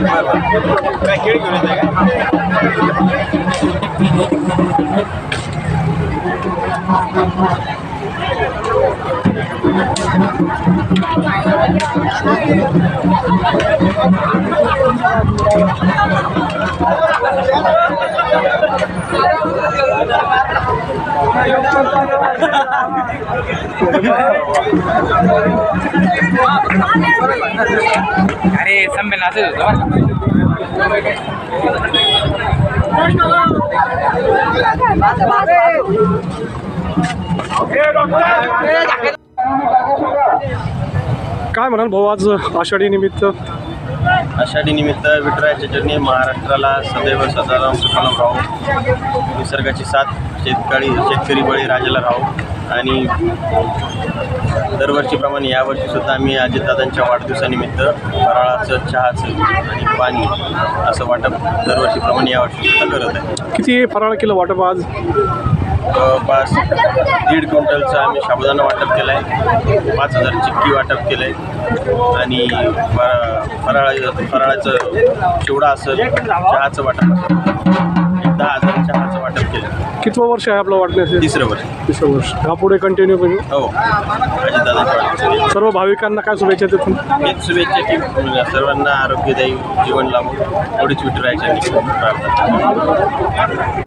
काय केळी घेऊन येते का अरे संमेलन असंच होतं काय म्हणाल भाऊ आज आषाढी निमित्त? आषाढी निमित्त विठुरायाच्या चरणी महाराष्ट्राला सदैव सदाराम सुखाराम राहो. निसर्गाची साथ शेतकरी शेतकरी बळी राजाला राहो. आणि दरवर्षीप्रमाणे यावर्षी सुद्धा आम्ही अजितदादांच्या वाढदिवसानिमित्त फराळाचं चहाचं आणि पाणी असं वाटप दरवर्षीप्रमाणे यावर्षी सुद्धा करत आहे. किती फराळ केलं वाटप आज? जवळपास दीड क्विंटलचं आम्ही साबुदाणा वाटप केलं आहे पाच हजार चिक्की वाटप केलं आहे आणि फराळा फराळाचं चिवडा असेल चहाचं वाटप असेल. एक दहा हजार चहाचं वाटप केलं. कितवं वर्ष आहे आपलं वाटण्याचे तिसरं वर्ष. तिसरं वर्ष. यापुढे कंटिन्यू करू? हो. अजितदादांच्या. सर्व भाविकांना काय शुभेच्छा देतो? हेच शुभेच्छा की सर्वांना आरोग्यदायी जीवन लाभो. एवढीच विठुरायाच्या प्रार्थना